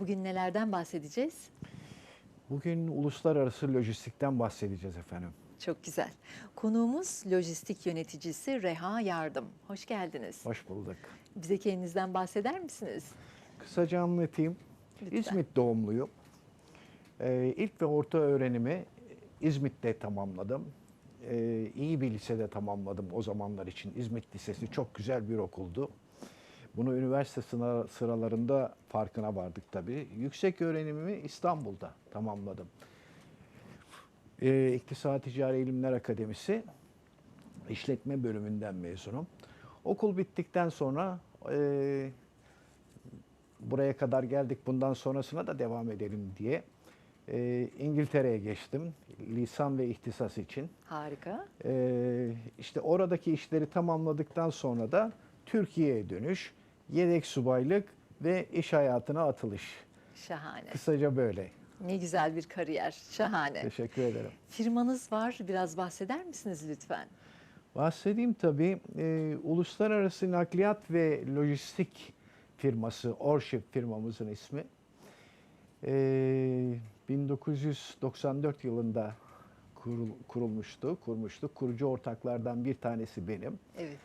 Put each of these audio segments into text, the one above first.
Bugün nelerden bahsedeceğiz? Bugün uluslararası lojistikten bahsedeceğiz efendim. Çok güzel. Konuğumuz lojistik yöneticisi Reha Yardım. Hoş geldiniz. Hoş bulduk. Bize kendinizden bahseder misiniz? Kısaca anlatayım. Lütfen. İzmit doğumluyum. Ee, ilk ve orta öğrenimi İzmit'te tamamladım. Ee, iyi bir lisede tamamladım o zamanlar için. İzmit Lisesi çok güzel bir okuldu. Bunu üniversite sıra- sıralarında farkına vardık tabii. Yüksek öğrenimimi İstanbul'da tamamladım. Ee, İktisat Ticari İlimler Akademisi işletme bölümünden mezunum. Okul bittikten sonra e, buraya kadar geldik bundan sonrasına da devam edelim diye e, İngiltere'ye geçtim lisan ve ihtisas için. Harika. E, işte oradaki işleri tamamladıktan sonra da Türkiye'ye dönüş, yedek subaylık ve iş hayatına atılış. Şahane. Kısaca böyle. Ne güzel bir kariyer. Şahane. Teşekkür ederim. Firmanız var. Biraz bahseder misiniz lütfen? Bahsedeyim tabii. E, uluslararası nakliyat ve lojistik firması, Orship firmamızın ismi. E, 1994 yılında kurul, kurulmuştu, kurmuştuk. Kurucu ortaklardan bir tanesi benim. Evet.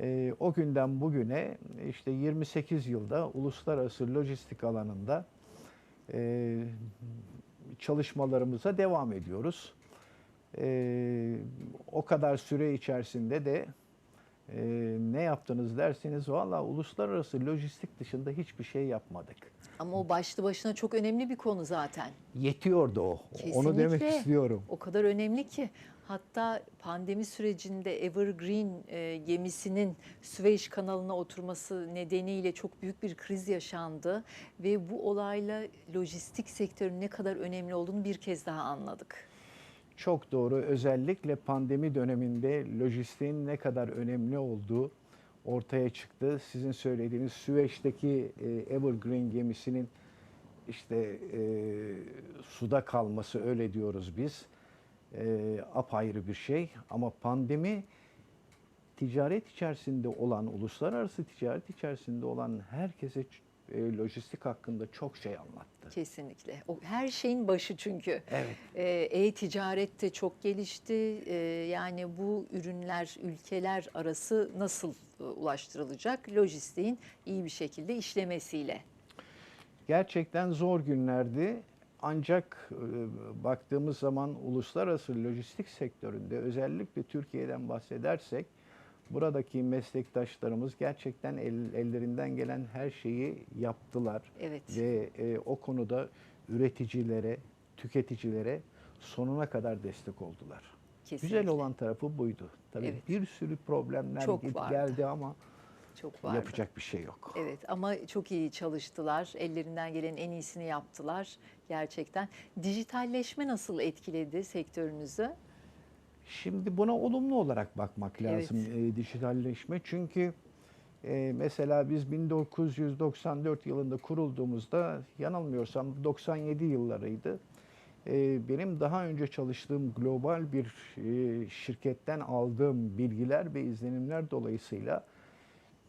E, o günden bugüne işte 28 yılda uluslararası lojistik alanında e, çalışmalarımıza devam ediyoruz. E, o kadar süre içerisinde de e, ne yaptınız derseniz valla uluslararası lojistik dışında hiçbir şey yapmadık. Ama o başlı başına çok önemli bir konu zaten. Yetiyordu o. Onu demek Kesinlikle. istiyorum. O kadar önemli ki hatta pandemi sürecinde Evergreen e, gemisinin Süveyş kanalına oturması nedeniyle çok büyük bir kriz yaşandı ve bu olayla lojistik sektörün ne kadar önemli olduğunu bir kez daha anladık. Çok doğru. Özellikle pandemi döneminde lojistiğin ne kadar önemli olduğu ortaya çıktı. Sizin söylediğiniz Süveyş'teki e, Evergreen gemisinin işte e, suda kalması öyle diyoruz biz. E, apayrı bir şey ama pandemi ticaret içerisinde olan, uluslararası ticaret içerisinde olan herkese e, lojistik hakkında çok şey anlattı. Kesinlikle. O her şeyin başı çünkü. Evet. Ee, E-ticaret de çok gelişti. Ee, yani bu ürünler ülkeler arası nasıl e, ulaştırılacak? Lojistiğin iyi bir şekilde işlemesiyle. Gerçekten zor günlerdi. Ancak e, baktığımız zaman uluslararası lojistik sektöründe özellikle Türkiye'den bahsedersek buradaki meslektaşlarımız gerçekten el- ellerinden gelen her şeyi yaptılar. Evet. Ve e, o konuda üreticilere, tüketicilere sonuna kadar destek oldular. Kesinlikle. Güzel olan tarafı buydu. Tabii Evet. bir sürü problemler Çok git- vardı. geldi ama Çok vardı. yapacak bir şey yok. Evet ama çok iyi çalıştılar. Ellerinden gelen en iyisini yaptılar gerçekten. Dijitalleşme nasıl etkiledi sektörünüzü? Şimdi buna olumlu olarak bakmak lazım e, dijitalleşme. Çünkü e, mesela biz 1994 yılında kurulduğumuzda yanılmıyorsam 97 yıllarıydı. E, benim daha önce çalıştığım global bir e, şirketten aldığım bilgiler ve izlenimler dolayısıyla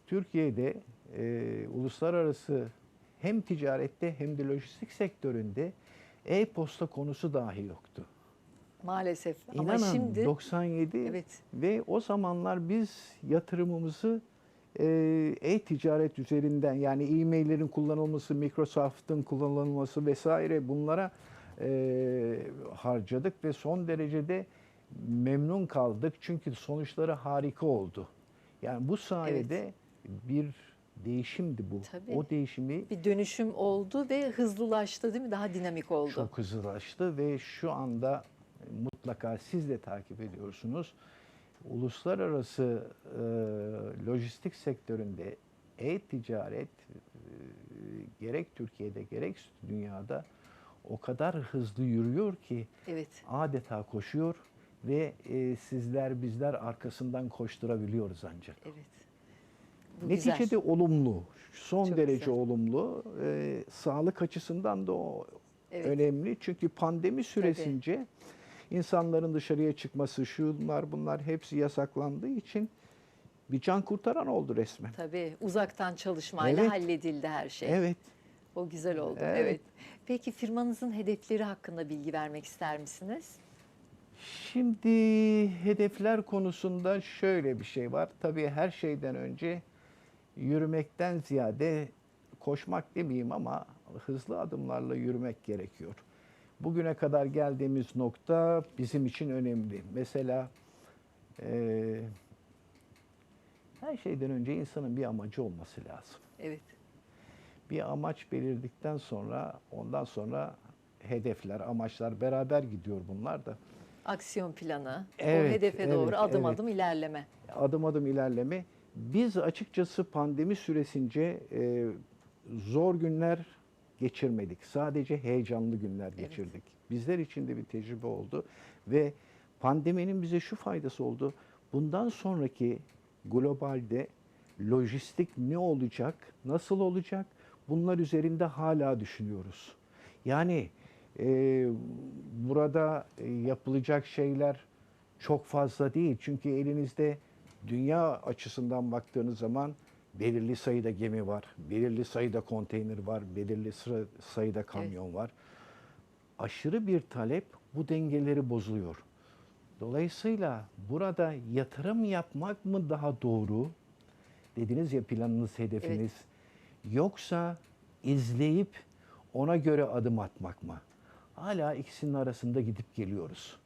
Türkiye'de e, uluslararası hem ticarette hem de lojistik sektöründe e-posta konusu dahi yoktu. Maalesef ama İnanın şimdi 97 Evet. ve o zamanlar biz yatırımımızı e, e-ticaret üzerinden yani e-maillerin kullanılması, Microsoft'ın kullanılması vesaire bunlara e, harcadık ve son derecede memnun kaldık çünkü sonuçları harika oldu. Yani bu sayede bir değişimdi bu. Tabii. O değişimi bir dönüşüm oldu ve hızlılaştı değil mi? Daha dinamik oldu. çok hızlılaştı ve şu anda mutlaka siz de takip ediyorsunuz. Uluslararası e, lojistik sektöründe e-ticaret e, gerek Türkiye'de gerek dünyada o kadar hızlı yürüyor ki Evet. adeta koşuyor ve e, sizler bizler arkasından koşturabiliyoruz ancak. Evet. Bu Neticede güzel. olumlu, son Çok derece güzel. olumlu. Ee, sağlık açısından da o Evet. önemli. Çünkü pandemi süresince insanların dışarıya çıkması, şunlar bunlar hepsi yasaklandığı için bir can kurtaran oldu resmen. Tabii uzaktan çalışmayla Evet. halledildi her şey. Evet. O güzel oldu. Evet. Evet. Peki firmanızın hedefleri hakkında bilgi vermek ister misiniz? Şimdi hedefler konusunda şöyle bir şey var. Tabii her şeyden önce yürümekten ziyade koşmak demeyeyim ama hızlı adımlarla yürümek gerekiyor. Bugüne kadar geldiğimiz nokta bizim için önemli. Mesela eee, her şeyden önce insanın bir amacı olması lazım. Evet. Bir amaç belirdikten sonra ondan sonra hedefler, amaçlar beraber gidiyor bunlar da. Aksiyon planı, Evet, o hedefe evet, doğru adım evet. adım ilerleme. adım adım ilerleme. Biz açıkçası pandemi süresince e, zor günler geçirmedik. Sadece heyecanlı günler geçirdik. Bizler için de bir tecrübe oldu ve pandeminin bize şu faydası oldu. Bundan sonraki globalde lojistik ne olacak, nasıl olacak? Bunlar üzerinde hala düşünüyoruz. Yani e, burada e, yapılacak şeyler çok fazla değil. Çünkü elinizde dünya açısından baktığınız zaman belirli sayıda gemi var, belirli sayıda konteyner var, belirli sıra- sayıda kamyon var. Aşırı bir talep bu dengeleri bozuyor. Dolayısıyla burada yatırım yapmak mı daha doğru? Dediniz ya planınız, hedefiniz. Yoksa izleyip ona göre adım atmak mı? Hala ikisinin arasında gidip geliyoruz.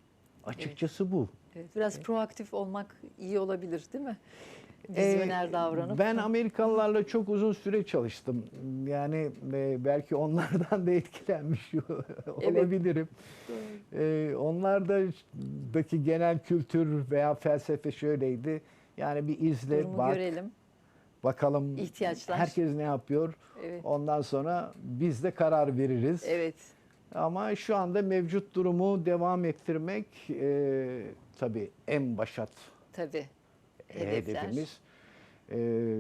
Açıkçası bu. Evet, biraz proaktif olmak iyi olabilir değil mi? Ee, Vizyoner davranıp. Ben Amerikalılarla çok uzun süre çalıştım. Yani e, belki onlardan da etkilenmiş olabilirim. Ee, onlardaki genel kültür veya felsefe şöyleydi. Yani bir izle, Durumu bak, görelim. bakalım İhtiyaçlar. herkes ne yapıyor. Evet. Ondan sonra biz de karar veririz. Evet. Ama şu anda mevcut durumu devam ettirmek e, tabii en başat Tabii. Hedefler. hedefimiz. Ee,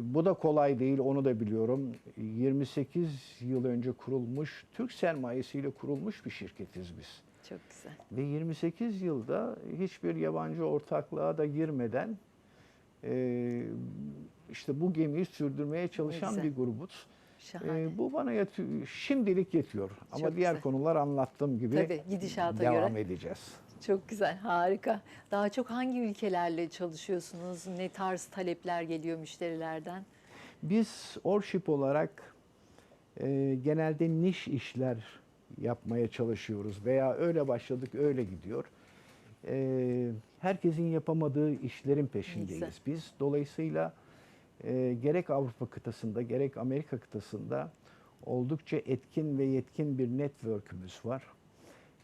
bu da kolay değil, onu da biliyorum. 28 yıl önce kurulmuş, Türk sermayesiyle kurulmuş bir şirketiz biz. Çok güzel. Ve 28 yılda hiçbir yabancı ortaklığa da girmeden e, işte bu gemiyi sürdürmeye çalışan bir grubuz. Şahane. Ee, bu bana yetiyor, şimdilik yetiyor. Ama Çok diğer güzel. konular anlattığım gibi Tabii, gidişata devam göre. edeceğiz. Çok güzel, harika. Daha çok hangi ülkelerle çalışıyorsunuz? Ne tarz talepler geliyor müşterilerden? Biz Orship olarak e, genelde niş işler yapmaya çalışıyoruz veya öyle başladık öyle gidiyor. E, herkesin yapamadığı işlerin peşindeyiz biz. Dolayısıyla e, gerek Avrupa kıtasında gerek Amerika kıtasında oldukça etkin ve yetkin bir network'ümüz var.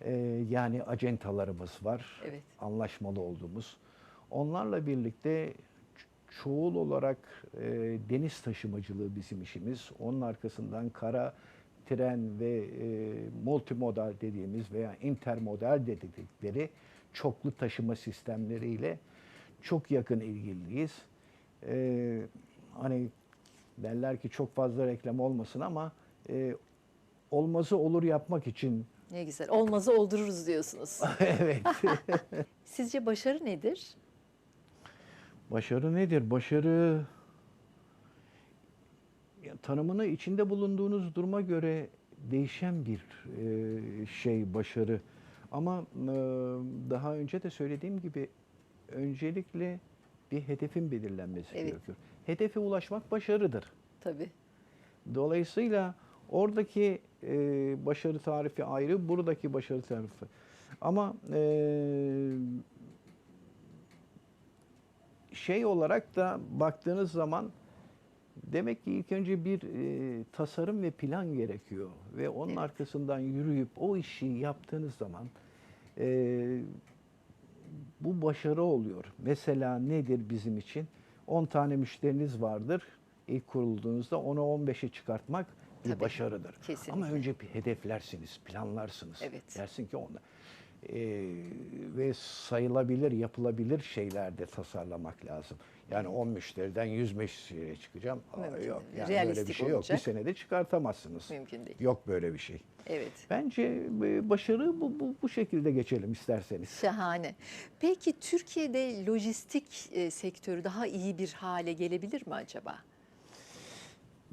E, yani acentalarımız var Evet. anlaşmalı olduğumuz. Onlarla birlikte çoğul olarak e, deniz taşımacılığı bizim işimiz. Onun arkasından kara, tren ve e, multimodal dediğimiz veya intermodal dedikleri çoklu taşıma sistemleriyle çok yakın ilgiliyiz. E, hani derler ki çok fazla reklam olmasın ama e, olmazı olur yapmak için Ne güzel. Olmazı oldururuz diyorsunuz. evet. Sizce başarı nedir? Başarı nedir? Başarı ya, tanımını içinde bulunduğunuz duruma göre değişen bir e, şey başarı. Ama e, daha önce de söylediğim gibi öncelikle bir hedefin belirlenmesi Evet. gerekiyor. Hedefe ulaşmak başarıdır. Tabii. Dolayısıyla oradaki e, başarı tarifi ayrı, buradaki başarı tarifi. Ama e, şey olarak da baktığınız zaman demek ki ilk önce bir e, tasarım ve plan gerekiyor ve onun Evet. arkasından yürüyüp o işi yaptığınız zaman e, bu başarı oluyor. Mesela nedir bizim için? 10 tane müşteriniz vardır. İlk kurulduğunuzda onu 15'e çıkartmak bir Tabii, başarıdır. kesinlikle. Ama önce bir hedeflersiniz, planlarsınız. Evet. Dersin ki onda. Ee, ve sayılabilir, yapılabilir şeyler de tasarlamak lazım. Yani 10 müşteriden 100 müşteriye çıkacağım. Mümkün yok, değil. yani böyle bir Realistik şey yok. olacak. Bir senede çıkartamazsınız. Mümkün değil. Yok böyle bir şey. Evet. Bence e, başarı bu, bu, bu şekilde geçelim isterseniz. Şahane. Peki Türkiye'de lojistik e, sektörü daha iyi bir hale gelebilir mi acaba?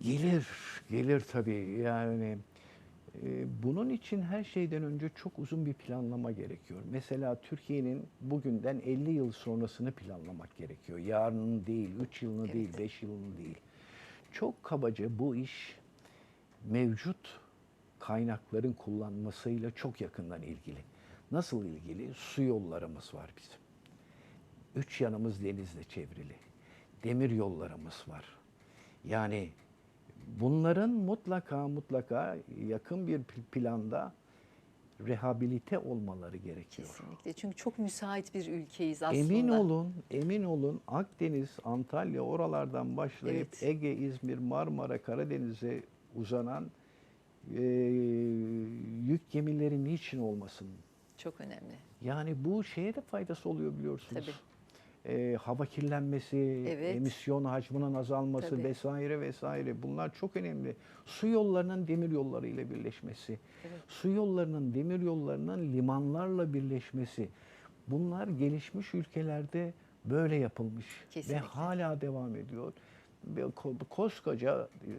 Gelir, gelir tabii. Yani bunun için her şeyden önce çok uzun bir planlama gerekiyor. Mesela Türkiye'nin bugünden 50 yıl sonrasını planlamak gerekiyor. Yarının değil, 3 yılını Evet. değil, 5 yılını değil. Çok kabaca bu iş mevcut kaynakların kullanmasıyla çok yakından ilgili. Nasıl ilgili? Su yollarımız var bizim. Üç yanımız denizle çevrili. Demir yollarımız var. Yani bunların mutlaka mutlaka yakın bir pl- planda rehabilite olmaları gerekiyor. Kesinlikle. Çünkü çok müsait bir ülkeyiz aslında. Emin olun, emin olun Akdeniz, Antalya oralardan başlayıp Evet. Ege, İzmir, Marmara, Karadeniz'e uzanan e, yük gemileri niçin olmasın? Çok önemli. Yani bu şeye de faydası oluyor biliyorsunuz. Tabii. E, hava kirlenmesi, Evet. emisyon hacminin azalması Tabii. vesaire vesaire bunlar çok önemli. Su yollarının demir yolları ile birleşmesi, Evet. su yollarının demir yollarının limanlarla birleşmesi. Bunlar gelişmiş ülkelerde böyle yapılmış Kesinlikle. ve hala devam ediyor. Koskoca e,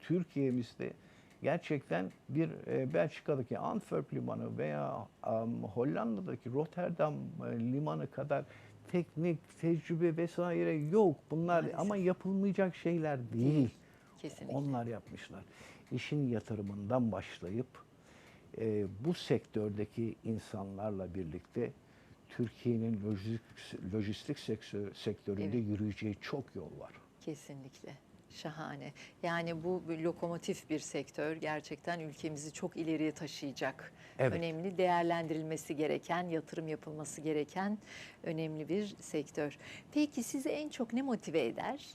Türkiye'mizde gerçekten bir e, Belçika'daki Antwerp limanı veya am, Hollanda'daki Rotterdam limanı kadar teknik, tecrübe vesaire yok. Bunlar Maalesef. ama yapılmayacak şeyler değil. Kesinlikle. Onlar yapmışlar. İşin yatırımından başlayıp e, bu sektördeki insanlarla birlikte Türkiye'nin lojistik, lojistik sektör, sektöründe Evet. yürüyeceği çok yol var. Kesinlikle. Şahane. Yani bu bir lokomotif bir sektör gerçekten ülkemizi çok ileriye taşıyacak. Evet. Önemli değerlendirilmesi gereken, yatırım yapılması gereken önemli bir sektör. Peki sizi en çok ne motive eder?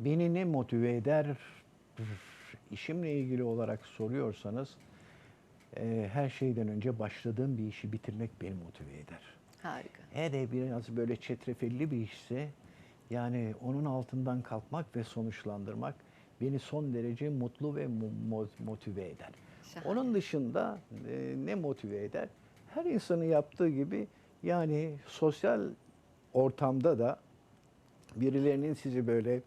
Beni ne motive eder? İşimle ilgili olarak soruyorsanız e, her şeyden önce başladığım bir işi bitirmek beni motive eder. Harika. Hele biraz böyle çetrefelli bir işse yani onun altından kalkmak ve sonuçlandırmak beni son derece mutlu ve mo- mo- motive eder. Şahane. Onun dışında e, ne motive eder? Her insanın yaptığı gibi yani sosyal ortamda da birilerinin sizi böyle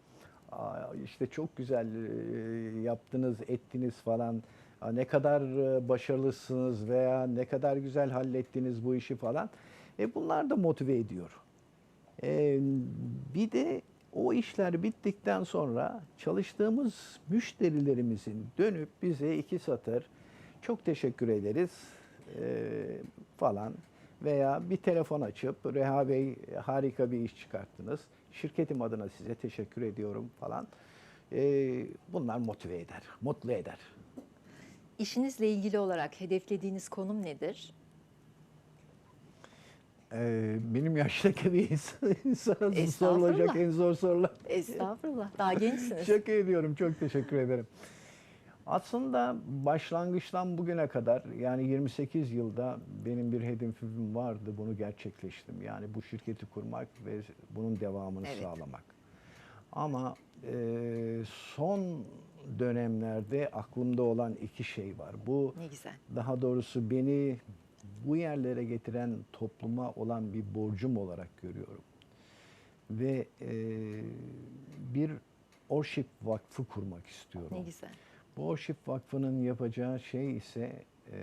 "Aa, işte çok güzel e, yaptınız, ettiniz falan, "Aa, ne kadar e, başarılısınız veya ne kadar güzel hallettiniz bu işi falan. E bunlar da motive ediyor. E, bir de o işler bittikten sonra çalıştığımız müşterilerimizin dönüp bize iki satır çok teşekkür ederiz e, falan veya bir telefon açıp Reha Bey harika bir iş çıkarttınız. Şirketim adına size teşekkür ediyorum falan. E, bunlar motive eder, mutlu eder. İşinizle ilgili olarak hedeflediğiniz konum nedir? E, benim yaştaki bir insan, insana sorulacak en zor sorular. Estağfurullah. Daha gençsiniz. Şaka ediyorum. Çok teşekkür ederim. Aslında başlangıçtan bugüne kadar yani 28 yılda benim bir hedefim vardı. Bunu gerçekleştim. Yani bu şirketi kurmak ve bunun devamını Evet. sağlamak. Ama e, son dönemlerde aklımda olan iki şey var. Bu Ne güzel. daha doğrusu beni bu yerlere getiren topluma olan bir borcum olarak görüyorum. Ve e, bir Orship Vakfı kurmak istiyorum. Ne güzel. Bu Orship Vakfı'nın yapacağı şey ise e,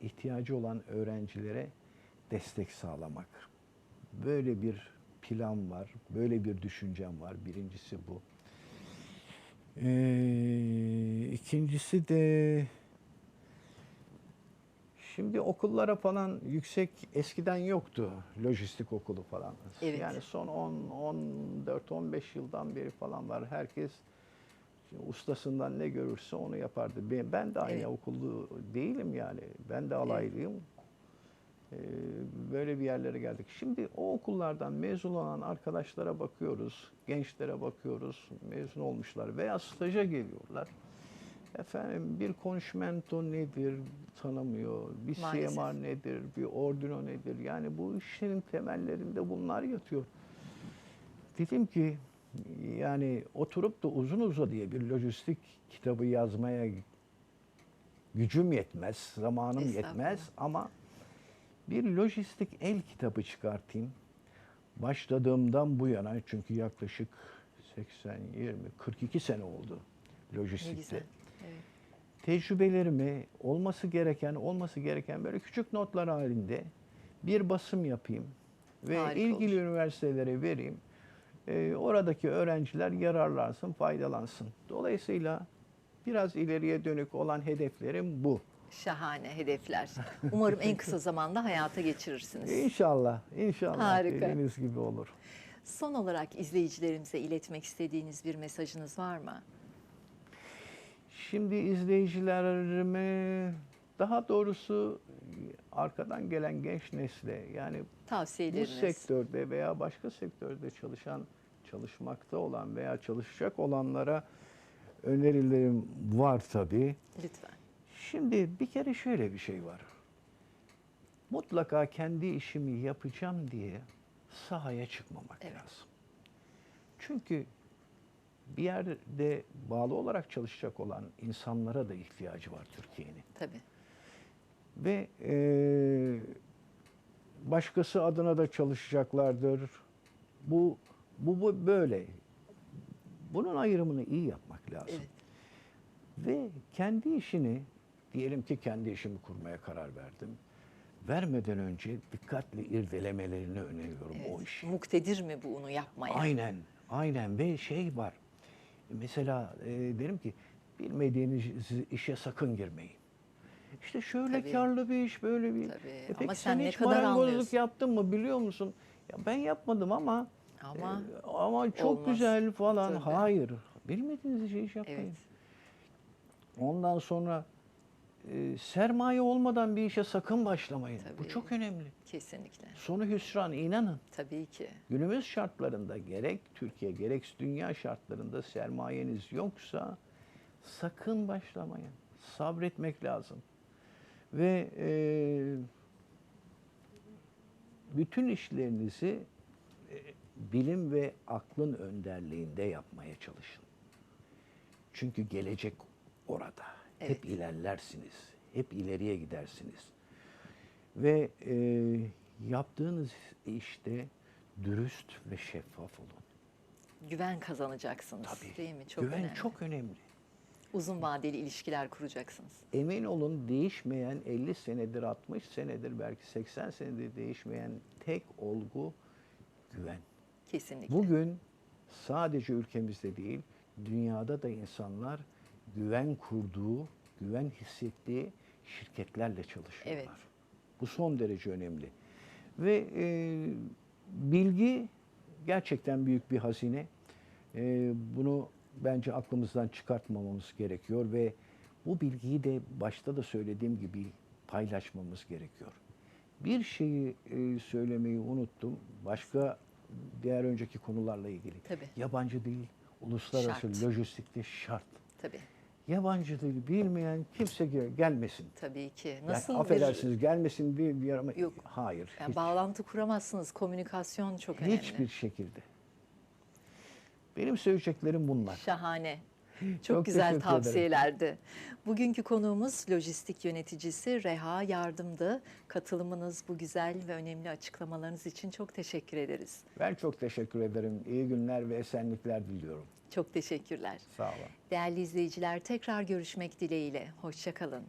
ihtiyacı olan öğrencilere destek sağlamak. Böyle bir plan var, böyle bir düşüncem var. Birincisi bu. Ee, ikincisi de şimdi okullara falan yüksek eskiden yoktu lojistik okulu falan. Evet. Yani son 10 14 15 yıldan beri falan var. Herkes ustasından ne görürse onu yapardı. Ben, ben de aynı Evet. okullu değilim yani. Ben de alaylıyım. Ee, böyle bir yerlere geldik. Şimdi o okullardan mezun olan arkadaşlara bakıyoruz, gençlere bakıyoruz, mezun olmuşlar veya staja geliyorlar. Efendim bir konşmento nedir tanımıyor, bir Maalesef. CMR nedir, bir ordino nedir? Yani bu işlerin temellerinde bunlar yatıyor. Dedim ki yani oturup da uzun uzadıya bir lojistik kitabı yazmaya gücüm yetmez, zamanım yetmez ama bir lojistik el kitabı çıkartayım. Başladığımdan bu yana çünkü yaklaşık 80, 20, 42 sene oldu Ne lojistikte. güzel. Tecrübelerimi olması gereken, olması gereken böyle küçük notlar halinde bir basım yapayım ve Harika ilgili olur. üniversitelere vereyim. Ee, oradaki öğrenciler yararlansın, faydalansın. Dolayısıyla biraz ileriye dönük olan hedeflerim bu. Şahane hedefler. Umarım en kısa zamanda hayata geçirirsiniz. İnşallah, inşallah Harika. dediğiniz gibi olur. Son olarak izleyicilerimize iletmek istediğiniz bir mesajınız var mı? Şimdi izleyicilerime daha doğrusu arkadan gelen genç nesle yani bu Tavsiyeleriniz. sektörde veya başka sektörde çalışan, çalışmakta olan veya çalışacak olanlara önerilerim var tabii. Lütfen. Şimdi bir kere şöyle bir şey var. Mutlaka kendi işimi yapacağım diye sahaya çıkmamak Evet. lazım. Çünkü bir yerde bağlı olarak çalışacak olan insanlara da ihtiyacı var Türkiye'nin. Tabii. Ve eee, başkası adına da çalışacaklardır. Bu, bu, bu böyle. Bunun ayrımını iyi yapmak lazım. Evet. Ve kendi işini, diyelim ki kendi işimi kurmaya karar verdim. Vermeden önce dikkatli irdelemelerini öneriyorum o evet. işi. Muktedir mi bu onu yapmaya? Aynen, aynen ve şey var. Mesela e, derim ki bilmediğiniz işe sakın girmeyin. İşte şöyle Tabii. karlı bir iş, böyle bir. Tabii. E Ama peki sen ne hiç kadar marangozluk anlıyorsun? yaptın mı biliyor musun? Ya ben yapmadım ama Ama e, ama çok olmaz. güzel falan. Tabii. Hayır. Bilmediğiniz işi hiç yapmayın. evet. Ondan sonra e, sermaye olmadan bir işe sakın başlamayın. Bu Tabii. çok önemli. Kesinlikle. Sonu hüsran inanın. Tabii ki. Günümüz şartlarında gerek Türkiye gerek dünya şartlarında sermayeniz yoksa sakın başlamayın. Sabretmek lazım. Ve e, bütün işlerinizi e, bilim ve aklın önderliğinde yapmaya çalışın. Çünkü gelecek orada. Hep Evet. ilerlersiniz. Hep ileriye gidersiniz. Ve e, yaptığınız işte dürüst ve şeffaf olun. Güven kazanacaksınız. Tabii. Değil mi? Çok Güven önemli. çok önemli. Uzun vadeli ilişkiler kuracaksınız. Emin olun değişmeyen 50 senedir, 60 senedir, belki 80 senedir değişmeyen tek olgu güven. Kesinlikle. Bugün sadece ülkemizde değil, dünyada da insanlar güven kurduğu, güven hissettiği şirketlerle çalışıyorlar. Evet. Bu son derece önemli. Ve e, bilgi gerçekten büyük bir hazine. E, bunu bence aklımızdan çıkartmamamız gerekiyor ve bu bilgiyi de başta da söylediğim gibi paylaşmamız gerekiyor. Bir şeyi e, söylemeyi unuttum. Başka diğer önceki konularla ilgili. Tabii. Yabancı dil, uluslararası Şart. lojistikte şart. Tabii. Yabancı dil bilmeyen kimse gel- gelmesin. Tabii ki. Yani Nasıl affedersiniz gelmesin diye bir ama Yok. hayır. bir yani hiç- bağlantı kuramazsınız. Komünikasyon çok önemli. hiçbir şekilde. Benim söyleyeceklerim bunlar. Şahane. Çok, Çok güzel teşekkür ederim. tavsiyelerdi. Bugünkü konuğumuz lojistik yöneticisi Reha Yardım'dı. Katılımınız, bu güzel ve önemli açıklamalarınız için çok teşekkür ederiz. Ben çok teşekkür ederim. İyi günler ve esenlikler diliyorum. Çok teşekkürler. Sağ olun. Değerli izleyiciler tekrar görüşmek dileğiyle. Hoşçakalın.